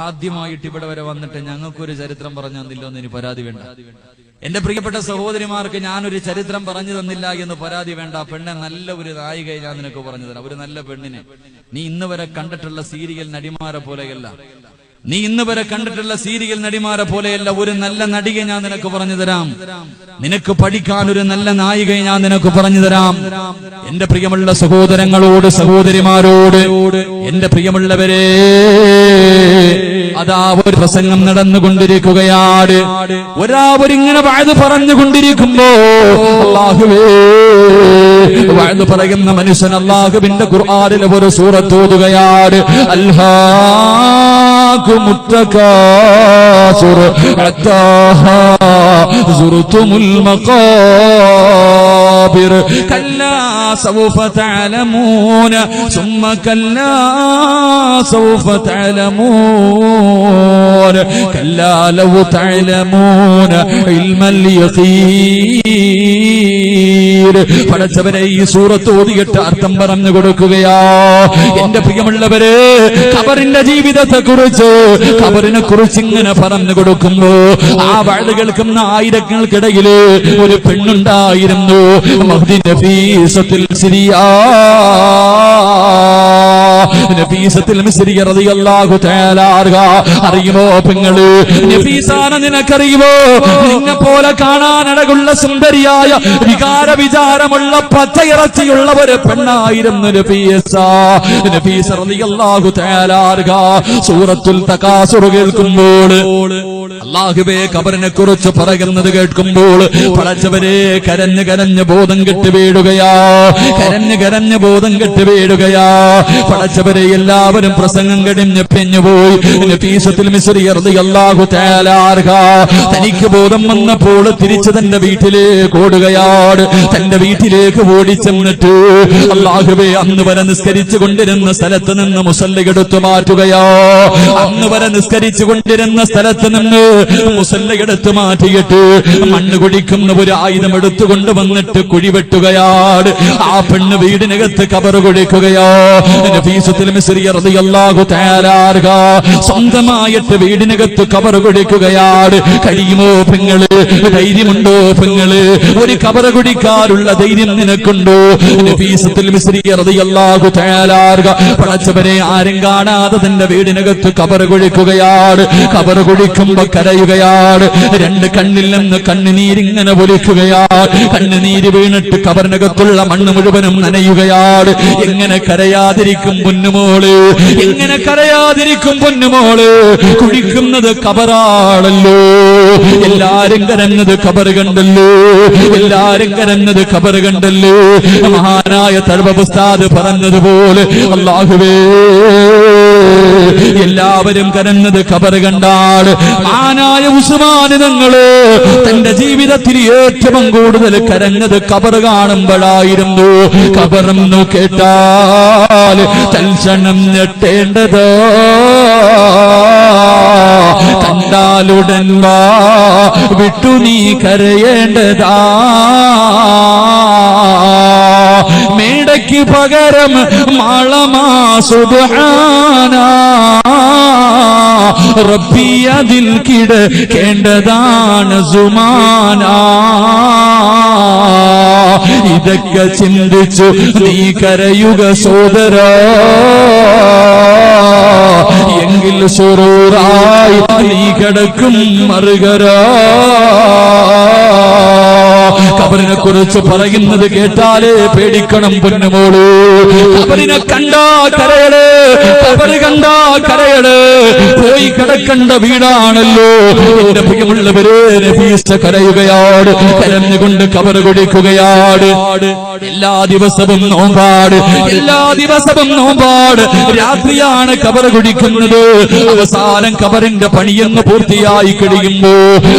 ആദ്യമായിട്ട് ഇവിടെ വരെ വന്നിട്ട് ഞങ്ങൾക്കൊരു ചരിത്രം പറഞ്ഞു തന്നില്ലോ എന്ന് ഇനി പരാതി വേണ്ട. എന്റെ പ്രിയപ്പെട്ട സഹോദരിമാർക്ക് ഞാനൊരു ചരിത്രം പറഞ്ഞു തന്നില്ല എന്ന് പരാതി വേണ്ട. പെണ്ണെ നല്ല ഒരു നായികയെ ഞാൻ നിനക്ക് പറഞ്ഞു തരാം. ഒരു നല്ല പെണ്ണിനെ. നീ ഇന്ന് വരെ കണ്ടിട്ടുള്ള സീരിയൽ നടിമാരെ പോലെയല്ല. നീ ഇന്ന് വരെ കണ്ടിട്ടുള്ള സീരിയൽ നടിമാരെ പോലെയല്ല ഒരു നല്ല നടിയെ ഞാൻ നിനക്ക് പറഞ്ഞു തരാം. നിനക്ക് പഠിക്കാൻ ഒരു നല്ല നായികയെ ഞാൻ നിനക്ക് പറഞ്ഞു തരാം. എന്റെ പ്രിയമുള്ള സഹോദരങ്ങളോട് സഹോദരിമാരോട് എന്റെ പ്രിയമുള്ളവരെ അതാ ഒരു പ്രസംഗം നടന്നുകൊണ്ടിരിക്കുകയാണ്. ഒരാവരിങ്ങനെ വഴുതു പറഞ്ഞുകൊണ്ടിരിക്കുമ്പോ വഴുതു വാഴ് പറയുന്ന മനുഷ്യൻ അള്ളാഹുവിന്റെ ഖുർആാനിലെ ഒരു സൂറത്തോതുകയാണ് മുത്തകാസുർ അത്താഹാ സുറുത്തുമുൽ മഖാബിർ കല്ലാ സൗഫ തഅലമൂന ثم كلا سوف تعلمون كلا لو تعلمون علم اليقين പടച്ചവരെ ഈ സൂറത്ത് ഓതിയിട്ട് അർത്ഥം പറഞ്ഞു കൊടുക്കുകയാ എന്റെ പ്രിയമുള്ളവരെ ഖബറിന്റെ ജീവിതത്തെ കുറിച്ച് ഖബറിനെ കുറിച്ച് ഇങ്ങനെ പറഞ്ഞു കൊടുക്കുമ്പോ ആ വാഴ കേൾക്കുന്ന ആയിരങ്ങൾക്കിടയിൽ ഒരു പെണ്ണുണ്ടായിരുന്നു. തആല അറിയുമോ പെങ്ങൾ? നിനക്കറിയുമോ? നിന്നെ പോലെ കാണാനടകുള്ള സുന്ദരിയായ വികാര വിചാരമുള്ള പച്ചയിറച്ചിയുള്ള ഒരു പെണ്ണായിരുന്നു നബീസ. നബീസ തആല സൂറത്തുൽ തകാസുർ കേൾക്കുമ്പോൾ അള്ളാഹുബേ കബറിനെ കുറിച്ച് പറയുന്നത് കേൾക്കുമ്പോൾ പടച്ചവരെ കരഞ്ഞു കരഞ്ഞു ബോധം കെട്ട് വീഴുകയാ. കരഞ്ഞു കരഞ്ഞു ബോധം കെട്ട് വീഴുകയാ. പടച്ചവരെ എല്ലാവരും പ്രസംഗം കടിഞ്ഞ് പെഞ്ഞുപോയി നഫീസത്തിൽ മിസ്രി അള്ളാഹു തനിക്ക് ബോധം വന്നപ്പോൾ തിരിച്ചു തന്റെ വീട്ടിലേക്ക് ഓടുകയാണ്. തന്റെ വീട്ടിലേക്ക് ഓടിച്ചെന്നിട്ട് അള്ളാഹുബേ അന്ന് വരെ നിസ്കരിച്ചു കൊണ്ടിരുന്ന സ്ഥലത്ത് നിന്ന് മുസല്ലയെടുത്തു മാറ്റുകയോ. അന്ന് വരെ നിസ്കരിച്ചു കൊണ്ടിരുന്ന സ്ഥലത്ത് നിന്ന് മുസല്ലയെടുത്ത് മാറ്റിയിട്ട് മണ്ണ് കുടിക്കുന്ന ഒരു ആയുധം എടുത്തുകൊണ്ട് വന്നിട്ട് കുഴിവെട്ടുകയാണ് ആ പെണ്ണ് വീടിനകത്ത് മിസ്രി റളിയല്ലാഹു സ്വന്തമായിട്ട് വീടിനകത്ത് കബറ് കുടിക്കുകയാണ്. കഴിയുമോ പെങ്ങൾ ധൈര്യമുണ്ടോ പെങ്ങൾ? ഒരു കബറ് കുടിക്കാറുള്ള ധൈര്യം നിനക്കുണ്ടോ? പടച്ചവനെ ആരും കാണാതെ തന്റെ വീടിനകത്ത് കബറ് കുഴിക്കുകയാണ് കബറ് കുഴിക്കുമ്പോ കരയുകയാണ്. രണ്ട് കണ്ണിൽ നിന്ന് കണ്ണുനീരിങ്ങനെ ഒലിക്കുകയാണ്. കണ്ണുനീര് വീണിട്ട് കബറിനകത്തുള്ള മണ്ണ് മുഴുവനും നനയുകയാണ്. എങ്ങനെ കരയാതിരിക്കും പൊന്നുമോൾ? എങ്ങനെ കരയാതിരിക്കും പൊന്നുമോൾ? കുടിക്കുന്നത് കബറാണല്ലോ. എല്ലാരും കരഞ്ഞത് ഖബർ കണ്ടല്ലോ. എല്ലാരും കരഞ്ഞത് ഖബർ കണ്ടല്ലോ. മഹാനായ തഴവസ്ഥാത് പറഞ്ഞതുപോലെ അള്ളാഹുവേ എല്ലാവരും കരഞ്ഞത് ഖബർ കണ്ടാണ് മാനായ ഉസ്മാനിതങ്ങൾ തന്റെ ജീവിതത്തിൽ ഏറ്റവും കൂടുതൽ കരഞ്ഞത് ഖബർ കാണുമ്പോഴായിരുന്നു. ഖബറും കേട്ടാൽ തൽക്ഷണം ഞെട്ടേണ്ടതോ. കണ്ടാലുടൻ വാ വിട്ടു നീ കരയേണ്ടതാ. മേടയ്ക്ക് പകരം മാളമാ സുബാന റബ്ബി അതിൽ കിടക്കേണ്ടതാണ് സുമാന. ഇതൊക്കെ ചിന്തിച്ചു നീ കരയുക സോദര. എങ്കിൽ സുറൂറായി നീ കിടക്കും മറുകരാ. കബറിനെ കുറിച്ച് പറയുന്നത് കേട്ടാലേ പേടിക്കണം പൊന്നുമോൾ. കബറിനെ കണ്ടാ കരയട് കബറ് കണ്ടാ കരയട് പോയി കിടക്കേണ്ട വീടാണല്ലോ. എന്റെ പ്രിയമുള്ളവരെ നഫീസ കരയുകയാണ് കരഞ്ഞുകൊണ്ട് കബറ് കൊടുക്കുകയാണ് എല്ലാ ദിവസവും നോമ്പാട് എല്ലാ ദിവസവും നോമ്പാട്. രാത്രിയാണ് കബറ് കുടിക്കുന്നത്. അവസാനം കബറിന്റെ പണിയെന്ന് പൂർത്തിയായി കഴിയുമ്പോ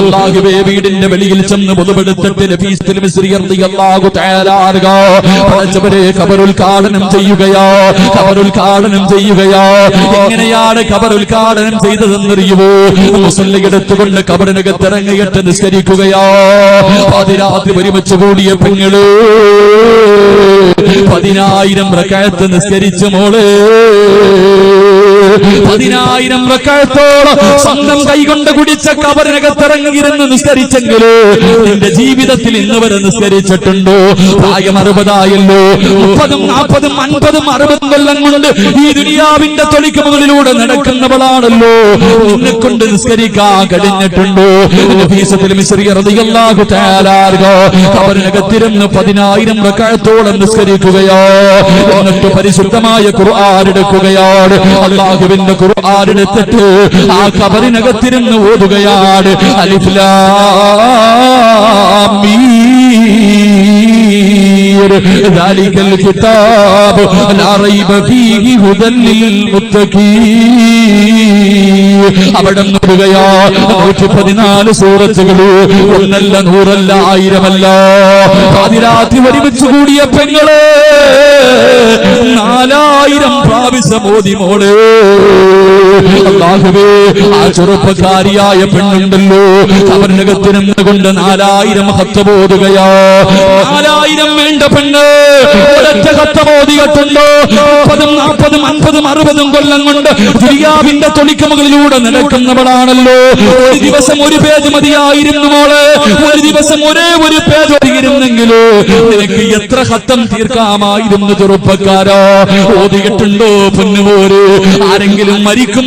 അള്ളാഹുവേ വീടിന്റെ വെളിയിൽ ചെന്ന് പൊതുപെടുത്തിട്ട് നഫീസത്തിൽ തആല അൻഹ. പടച്ചവരെ കബറുദ്ഘാടനം ചെയ്യുകയോ. ചെയ്യുകയോ. എങ്ങനെയാണ് കബറുദ്ഘാടനം ചെയ്തതെന്നറിയുമോ മുസല്ലി എടുത്തുകൊണ്ട് കബറിനകത്ത് ഇറങ്ങിയിട്ട് നിസ്കരിക്കുകയോ. പാതിരാത്രി ഒരുമിച്ച് കൂടിയ പെങ്ങൾ. പതിനായിരം പ്രകാരത്ത് നിസ്കരിച്ച മോൾ. പതിനായിരം പ്രക്കാരത്തോളം സ്വന്തം കൈകൊണ്ട് കുടിച്ച കബറിനകത്തിറങ്ങിയിരുന്ന് നിസ്കരിച്ചെങ്കിലോ നിന്റെ ജീവിതത്തിൽ ഇന്ന് വരെ നിസ്കരിച്ചിട്ടുണ്ടോ? പ്രായം അറുപതായല്ലോ. മുപ്പതും നാൽപ്പതും അൻപതും അറുപതും കൊല്ലം കൊണ്ട് ഈ ദുനിയാവിന്റെ തൊളിക്ക് മുകളിലൂടെ നടക്കുന്നവളാണല്ലോ. നിന്നെ കൊണ്ട് നിസ്കരിക്കാൻ കഴിഞ്ഞിട്ടുണ്ടോ? കബറിനകത്തിരുന്ന് പതിനായിരം റക്അത്തോളം നിസ്കരിക്കുകയോ. എന്നിട്ട് പരിശുദ്ധമായ ഖുർആൻ എടുക്കുകയാണ്. അള്ളാഹുവിന്റെ ഖുർആൻ എടുത്തിട്ട് ആ കബറിനകത്തിരുന്ന് ഓതുകയാണ് അലിഫ് ലാം മീം ذلك الكتاب لا ريب فيه هدى للمتقين അവിടെ നിടുകയാ നൂറ്റി പതിനാല് സൂറത്തുകൾ ഒന്നല്ല നൂറല്ല ആയിരമല്ല പാതിരാത്രി ഒരുമിച്ച് കൂടിയ പെങ്ങള് നാലായിരം പ്രാവശ്യം മോദി മോള് അല്ലാഹുവേ ആ ചെറുപ്പക്കാരിയായ പെണ്ണുണ്ടല്ലോ. അവരിനകത്തിരുന്ന് കൊണ്ട് നാലായിരം ഹത്തബോധുകയാ നാലായിരം വേണ്ട പെണ്ണ്. ഒരൊറ്റ കത്ത ബോധികത്തുണ്ടോ മുപ്പതും നാൽപ്പതും അൻപതും അറുപതും കൊല്ലം കൊണ്ട് ദുരിയാവിന്റെ തൊളിക്ക് മുകളിലൂടെ നടക്കുന്നവളാണല്ലോ. ഒരു ദിവസം ഒരു പേജ് മതിയായിരുന്നു മോൾ. ഒരു ദിവസം ഒരേ ഒരു പേജ് ഒതുങ്ങിയിരുന്നെങ്കിലോ നിനക്ക് എത്ര ഹത്തം തീർക്കാമായിരുന്നു ചെറുപ്പക്കാരോ. ഓതിയിട്ടുണ്ടോ പൊന്നുപോര് ആരെങ്കിലും മരിക്കുമ്പോൾ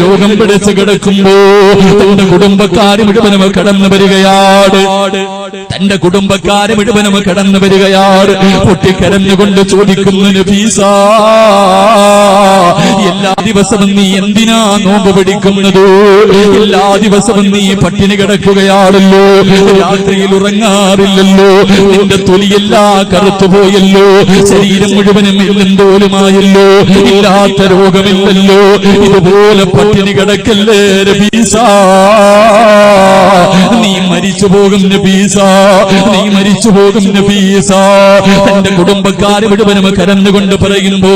രോഗം പിടിച്ച് കിടക്കുമ്പോ തന്റെ കുടുംബക്കാര് മുഴുവനും കടന്നു വരികയാട്. തന്റെ കുടുംബക്കാര് മുഴുവനും കടന്നു വരികയാണ് പൊട്ടിക്കരഞ്ഞുകൊണ്ട് ചോദിക്കുന്നു നബീസ എല്ലാ ദിവസവും നീ എന്തിനാ നോമ്പ് പിടിക്കുന്നത്? എല്ലാ ദിവസവും നീ പട്ടിണി കിടക്കുകയാണല്ലോ. രാത്രിയിൽ ഉറങ്ങാറില്ലല്ലോ. നിന്റെ തൊലിയെല്ലാം കറുത്തുപോയല്ലോ ശരീരം മുഴുവനും എല്ലും ഇല്ലാത്ത രോഗമില്ലല്ലോ. ഇതുപോലെ പട്ടിണി കിടക്കല്ലേ രബീസ? നീ മരിച്ചു പോകും നബീസ നീ മരിച്ചു പോകും നബീസ തന്റെ കുടുംബക്കാര് മുഴുവനും കരഞ്ഞുകൊണ്ട് പറയുമ്പോ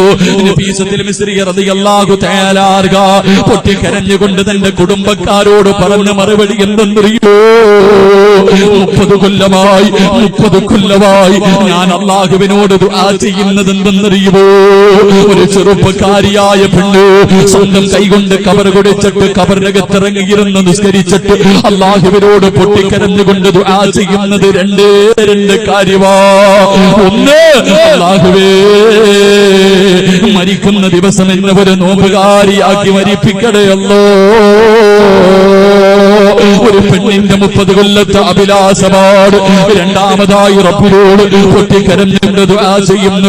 പൊട്ടി കരഞ്ഞുകൊണ്ട് തന്റെ കുടുംബക്കാരോട് പറഞ്ഞ മറുപടി എന്തെന്നറിയോ? മുപ്പത് കൊല്ലമായി മുപ്പത് കൊല്ലമായി ഞാൻ അള്ളാഹുവിനോട് ചെയ്യുന്നത് എന്തെന്നറിയുമോ ഒരു ചെറുപ്പക്കാരിയായ പെണ്ണ് സ്വന്തം കൈകൊണ്ട് കബർ കൊടുത്തിട്ട് കബറിനകത്തിറങ്ങിയിരുന്ന് നിസ്കരിച്ചിട്ട് അള്ളാഹുവിനോട് പൊട്ടിക്കരഞ്ഞുകൊണ്ട് ദുആ ചെയ്യുന്നത് രണ്ടേ രണ്ട് കാര്യമാ ഒന്ന് അള്ളാഹുവേ മരിക്കുന്ന ദിവസം എന്നെ ഒരു നോമ്പുകാരിയാക്കി മരിപ്പിക്കടയല്ലോ ഒരു പെണ്ണിന്റെ മുപ്പത് കൊല്ലത്തെ അഭിലാഷമാണ് രണ്ടാമതായി റബ്ബിനോട് പൊട്ടിക്കരഞ്ഞുകൊണ്ട് ദുആ ചെയ്യുന്ന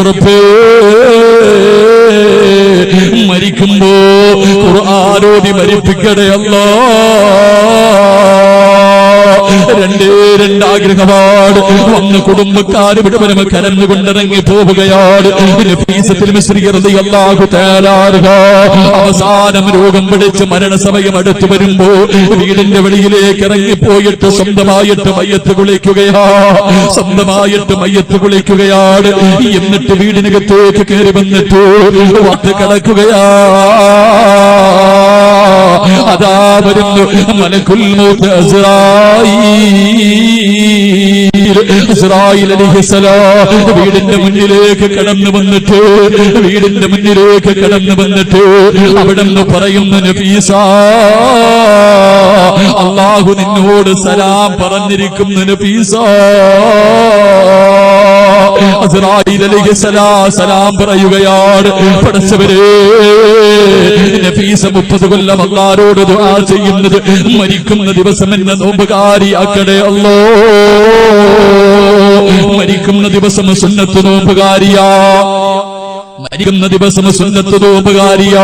മരിക്കുമ്പോ ഖുർആാനോദി മരിപ്പിക്കടയല്ലോ രണ്ടേ രണ്ടാഗ്രഹമാണ് വന്ന് കുടുംബക്കാര് വിടുവനും കരഞ്ഞുകൊണ്ടിറങ്ങി പോവുകയാണ്. അവസാനം രോഗം പിടിച്ച് മരണസമയം അടുത്തു വരുമ്പോ വീടിന്റെ വെളിയിലേക്ക് ഇറങ്ങിപ്പോയിട്ട് സ്വന്തമായിട്ട് മയ്യത്ത് കുളിക്കുകയാ. സ്വന്തമായിട്ട് മയ്യത്ത് കുളിക്കുകയാണ്. എന്നിട്ട് വീടിനകത്തേക്ക് കയറി വന്നിട്ട് വട്ട് കിടക്കുകയാ. വരുന്നു മലക്കുൽ മൗത്ത് വീടിന്റെ മുന്നിലേക്ക് കടന്നു വന്നിട്ട് വീടിന്റെ മുന്നിലേക്ക് കടന്നു വന്നിട്ട് അവിടെ നിന്ന് പറയുന്ന നബീസ അള്ളാഹു നിന്നോട് സലാം പറഞ്ഞിരിക്കുന്നു നബീസ സലാം പറയുകയാണ്. പടച്ചവരേ നഫീസ മുപ്പത് കൊല്ലം അന്നാരോട് ദുആ ചെയ്യുന്നത് മരിക്കുന്ന ദിവസം എന്നെ നോമ്പുകാരിയാക്കണേ അല്ലോ മരിക്കുന്ന ദിവസം സുന്നത്ത് നോമ്പുകാരിയാ. മരിക്കുന്ന ദിവസം സുന്നത്ത് നോമ്പുകാരിയോ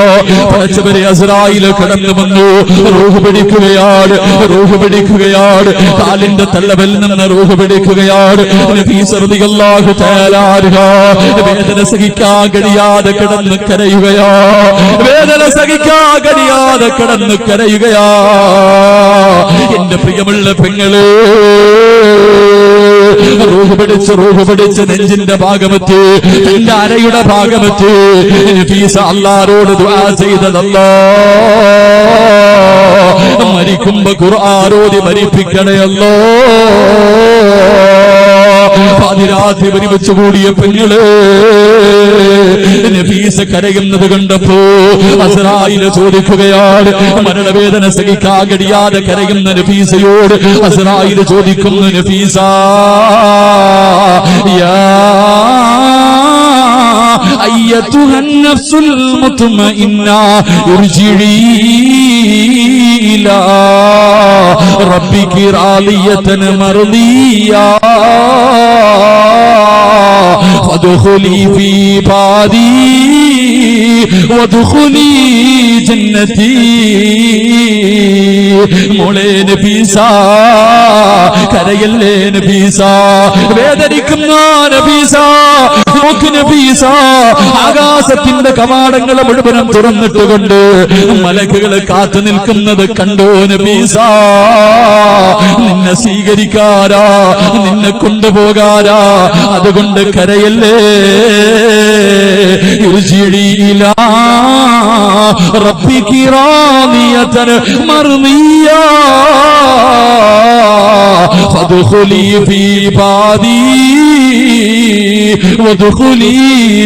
പടച്ചവരെ അസറായിൽ കടന്നു വന്നു. റൂഹ് പിടിക്കുകയാണ് റൂഹ് പിടിക്കുകയാണ്. കാലിന്റെ തള്ളവൽ നിന്ന് റൂഹ് പിടിക്കുകയാണ്. വേദന സഹിക്കാൻ കഴിയാതെ കിടന്ന് കരയുകയാ. വേദന സഹിക്കാൻ കഴിയാതെ കിടന്ന് കരയുകയാ. എന്റെ പ്രിയമുള്ള പെങ്ങളെ റൂഹ് പിടിച്ച് റൂഹ് പിടിച്ച് നെഞ്ചിന്റെ ഭാഗമെത്തി. എന്റെ അരയുടെ ഭാഗമത്ത്. ഫീസ അല്ലാരോട് ദുആ ചെയ്തതല്ലോ. മരിക്കുമ്പോ ഖുർആാരോതി മരിപ്പിക്കണയല്ലോ. പാതിരാത്രി പരിവച്ചു കൂടിയ പെങ്ങൾ നബീസ കരയുന്നത് കണ്ടപ്പോ അസറായിൽ ചോദിക്കുകയാണ് മരണവേദന സഹിക്കാകടിയാതെ കരയുന്ന നബീസയോട് അസറായി ചോദിക്കുന്നു നബീസ യാ أيتها النفس المطمئنة ارجعي إلى ربك راضية مرضية فادخلي في بعدي وادخلي جنتي مولاي نبي صاحب കരയല്ലേ നബീസ? വേദനിക്കുന്ന ആകാശത്തിന്റെ കവാടങ്ങൾ മുഴുവനും തുറന്നിട്ടുകൊണ്ട് മലക്കുകൾ കാത്തു നിൽക്കുന്നത് കണ്ടോ നബീസ? നിന്നെ സ്വീകരിക്കാരാ നിന്നെ കൊണ്ടുപോകാരാ. അതുകൊണ്ട് കരയല്ലേ? ഇരുചിഴിയില റബ്ബിക്ക് റാദിയതൻ മർദിയ في ഫീ وادخلي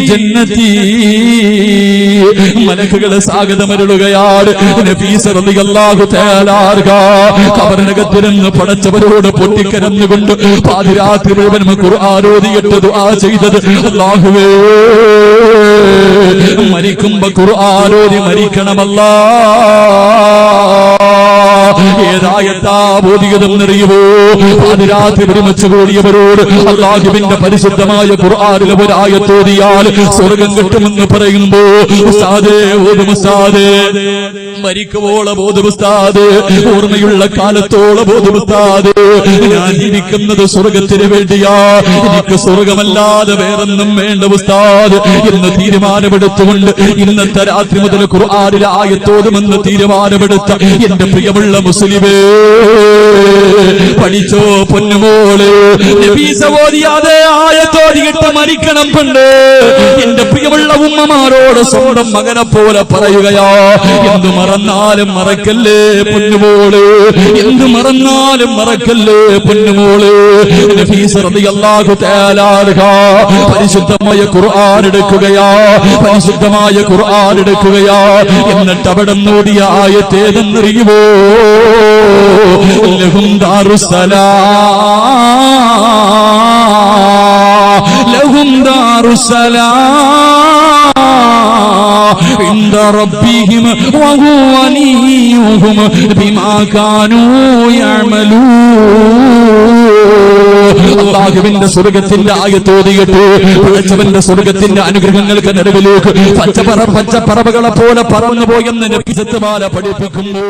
جنتي മലക്കുകളെ സ്വാഗതമരുളുകയാണ് കബറിനകത്തിരുന്ന് പടച്ചവരോട് പൊട്ടിക്കരന്നുകൊണ്ട് പാതിരാത്രി മുഴുവൻ ഓതിയിട്ട് ദുആ ചെയ്തത് അല്ലാഹുവേ. മരിക്കുമ്പോ ഖുർആൻ ഓതി മരിക്കണമല്ലാ. ഏതായത്താ ബോധികതെന്നറിയുമോ രാത്രി ഒരുമിച്ച് കൂടിയവരോട് അള്ളാഹുവിന്റെ പരിശുദ്ധമായ ഖുർആാനിലെ ഒരായത്തോതിയാൽ സ്വർഗം കിട്ടുമെന്ന് പറയുമ്പോ ഉസ്താദേ ഓതും ഉസ്താദേ. മരിക്കുവോള ബോധം ഉസ്താദ്. ഓർമ്മയുള്ള കാലത്തോളം ബോധം ഉസ്താദ്. ഞാൻ ഇരിക്കുന്നത് സ്വർഗത്തിന് വേണ്ടിയാ. എനിക്ക് സ്വർഗമല്ലാതെ വേറൊന്നും വേണ്ട ഉസ്താദ് എന്ന് തീരുമാനമെടുത്തുകൊണ്ട് ഇന്നത്തെ രാത്രി മുതൽ ഖുർആാനിലെ ആയത്തോതുമെന്ന് തീരുമാനമെടുത്ത എന്റെ പ്രിയമുള്ള മുസ്ലിമേ പഠിച്ചോ പൊന്നുമോൾ. നബീസ ഓതിയാതെ ആയത്തോതിയിട്ട് മരിക്കണം പണ്ട് എന്റെ പ്രിയമുള്ള ഉമ്മമാരോട് സ്വന്തം മകനെ പോലെ പറയുകയാ. എന്ത് മറന്നാലും മറക്കല്ലേ പൊന്നുമോൾ? എന്ത് മറന്നാലും മറക്കല്ലേ പൊന്നുമോൾ? നബീസ റളിയല്ലാഹു തആല അൻഹ പരിശുദ്ധമായ ഖുർആൻ എടുക്കുകയാ. പരിശുദ്ധമായ ഖുർആൻ എടുക്കുകയാ. എന്നിട്ട് അവിടെ നോടിയ ആയത്തേതെന്നറിയുമോ ലഹും ദാറുസ്സലാം ലഹും ദാറുസ്സലാം عند ربهم وهو وليهم بما كانوا يعملون അള്ളാഹുവിന്റെ സ്വർഗത്തിന്റെ ആയത്തോതിയിട്ട് പടച്ചവന്റെ സ്വർഗത്തിന്റെ അനുഗ്രഹങ്ങൾക്ക് നടുവിലേക്ക് പച്ചപ്പറ പച്ചപ്പറവുകളെ പോലെ പറന്നു പോയെന്ന് നബിസത്തുമാല പഠിപ്പിക്കുന്നു